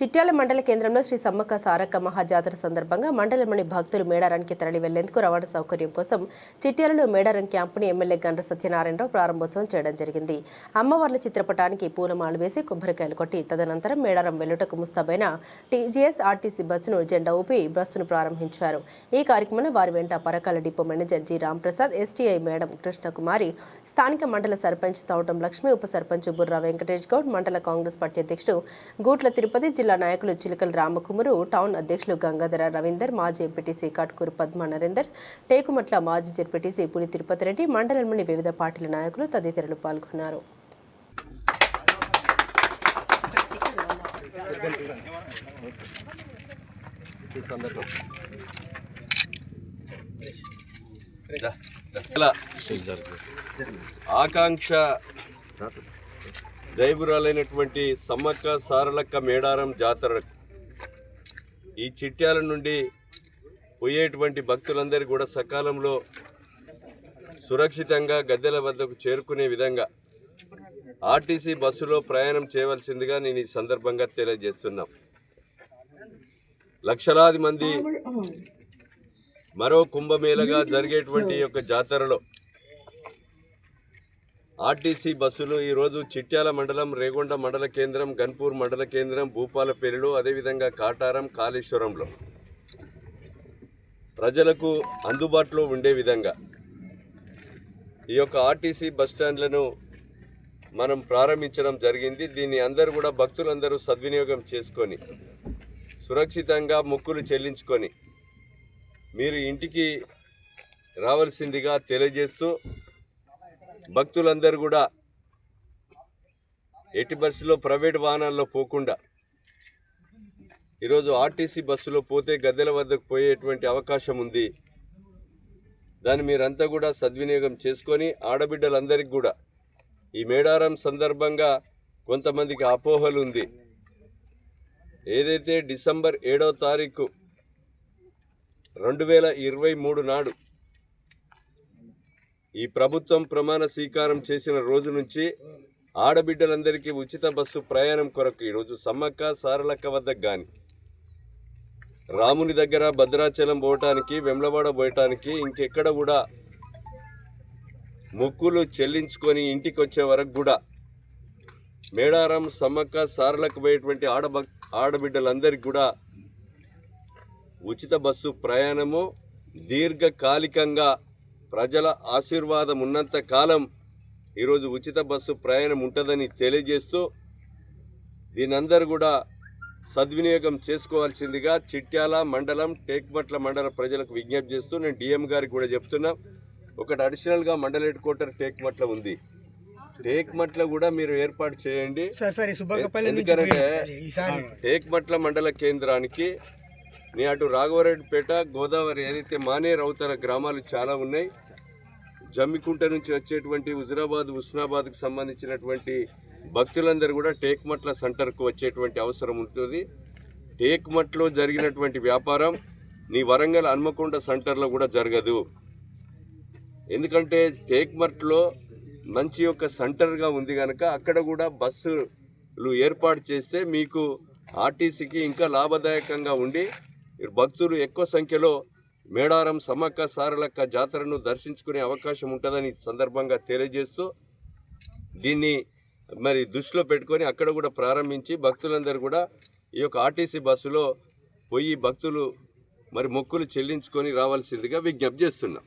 చిట్యాల మండల కేంద్రంలో శ్రీ సమ్మక్క సారక్క మహాజాతర సందర్భంగా మండలంలోని భక్తులు మేడారానికి తరలి వెళ్ళేందుకు రవాణా సౌకర్యం కోసం చిట్యాలలో మేడారం క్యాంపుని ఎమ్మెల్యే గండ్ర సత్యనారాయణరావు ప్రారంభోత్సవం చేయడం జరిగింది. అమ్మవార్ల చిత్రపటానికి పూలమాలు వేసి కొబ్బరికాయలు కొట్టి తదనంతరం మేడారం వెళ్ళుటకు ముస్తాబైన టీజీఎస్ ఆర్టీసీ బస్సును జెండా ఊపి బస్సును ప్రారంభించారు. ఈ కార్యక్రమంలో వారి వెంట Parakala depot manager G Ramprasad STI madam Krishnakumari స్థానిక మండల సర్పంచ్ తౌటం లక్ష్మి ఉప సర్పంచ్ బుర్రా వెంకటేష్ గౌడ్ మండల కాంగ్రెస్ పార్టీ అధ్యక్షుడు గూట్ల తిరుపతి జిల్లా నాయకులు చిలుకల రామకుమురు టౌన్ అధ్యక్షులు గంగాధర రవీందర్ మాజీ ఎంపీటీసీ కాట్కూరు పద్మ నరేందర్ టేకుమట్ల మాజీ జెడ్పీటీసీ పులి తిరుపతి రెడ్డి మండలంలోని వివిధ పార్టీల నాయకులు తదితరులు పాల్గొన్నారు. ఆకాంక్ష దైవురాలైనటువంటి సమ్మక్క సారలక్క మేడారం జాతర ఈ చిట్యాల నుండి పోయేటువంటి భక్తులందరూ కూడా సకాలంలో సురక్షితంగా గద్దెల వద్దకు చేరుకునే విధంగా ఆర్టీసీ బస్సులో ప్రయాణం చేయవలసిందిగా నేను ఈ సందర్భంగా తెలియజేస్తున్నాం. లక్షలాది మంది మరో కుంభమేళగా జరిగేటువంటి యొక్క జాతరలో ఆర్టీసీ బస్సులు ఈరోజు చిట్యాల మండలం రేగొండ మండల కేంద్రం గన్పూర్ మండల కేంద్రం భూపాలపేరులో అదేవిధంగా కాటారం కాళేశ్వరంలో. ప్రజలకు అందుబాటులో ఉండే విధంగా ఈ యొక్క ఆర్టీసీ బస్ స్టాండ్లను మనం ప్రారంభించడం జరిగింది. దీన్ని అందరూ కూడా భక్తులందరూ సద్వినియోగం చేసుకొని సురక్షితంగా మొక్కులు చెల్లించుకొని మీరు ఇంటికి రావాల్సిందిగా తెలియజేస్తూ భక్తులందరూ కూడా ఎట్టి బస్సులో ప్రైవేట్ వాహనాల్లో పోకుండా ఈరోజు ఆర్టీసీ బస్సులో పోతే గద్దెల వద్దకు పోయేటువంటి అవకాశం ఉంది. దాన్ని మీరంతా కూడా సద్వినియోగం చేసుకొని ఆడబిడ్డలందరికీ కూడా ఈ మేడారం సందర్భంగా కొంతమందికి అపోహలు ఉంది. ఏదైతే డిసెంబర్ ఏడవ తారీఖు రెండు వేల ఇరవై మూడు నాడు ఈ ప్రభుత్వం ప్రమాణ స్వీకారం చేసిన రోజు నుంచి ఆడబిడ్డలందరికీ ఉచిత బస్సు ప్రయాణం కొరకు ఈరోజు సమ్మక్క సారలక్క వద్ద కానీ రాముని దగ్గర భద్రాచలం పోవటానికి వెమ్లవాడ పోయటానికి ఇంకెక్కడ కూడా మొక్కులు చెల్లించుకొని ఇంటికి వచ్చే వరకు కూడా మేడారం సమ్మక్క సారలకు పోయేటువంటి ఆడబ ఆడబిడ్డలందరికీ కూడా ఉచిత బస్సు ప్రయాణము దీర్ఘకాలికంగా ప్రజల ఆశీర్వాదం ఉన్నంత కాలం ఈరోజు ఉచిత బస్సు ప్రయాణం ఉంటుందని తెలియజేస్తూ దీనందరూ కూడా సద్వినియోగం చేసుకోవాల్సిందిగా చిట్యాల మండలం టేక్మట్ల మండల ప్రజలకు విజ్ఞప్తి చేస్తూ నేను డిఎం గారికి కూడా చెప్తున్నా. ఒకటి అడిషనల్గా మండల హెడ్ క్వార్టర్ టేక్మట్ల ఉంది. టేక్మట్ల కూడా మీరు ఏర్పాటు చేయండి. ఎందుకంటే టేక్మట్ల మండల కేంద్రానికి నీ అటు రాఘవరెడ్డిపేట గోదావరి ఏదైతే మానేరు అవతల గ్రామాలు చాలా ఉన్నాయి. జమ్మికుంట నుంచి వచ్చేటువంటి హుజరాబాద్ హుస్నాబాద్కు సంబంధించినటువంటి భక్తులందరూ కూడా టేక్మట్ల సెంటర్కు వచ్చేటువంటి అవసరం ఉంటుంది. టేక్మట్లో జరిగినటువంటి వ్యాపారం నీ వరంగల్ హన్మకొండ సెంటర్లో కూడా జరగదు. ఎందుకంటే టేక్మట్లో మంచి యొక్క సెంటర్గా ఉంది కనుక అక్కడ కూడా బస్సులు ఏర్పాటు చేస్తే మీకు ఆర్టీసీకి ఇంకా లాభదాయకంగా ఉండి భక్తులు ఎక్కువ సంఖ్యలో మేడారం సమ్మక్క సారలక్క జాతరను దర్శించుకునే అవకాశం ఉంటుందని సందర్భంగా తెలియజేస్తూ దీన్ని మరి దృష్టిలో పెట్టుకొని అక్కడ కూడా ప్రారంభించి భక్తులందరూ కూడా ఈ యొక్క ఆర్టీసీ బస్సులో పోయి భక్తులు మరి మొక్కులు చెల్లించుకొని రావాల్సిందిగా విజ్ఞప్తి చేస్తున్నాం.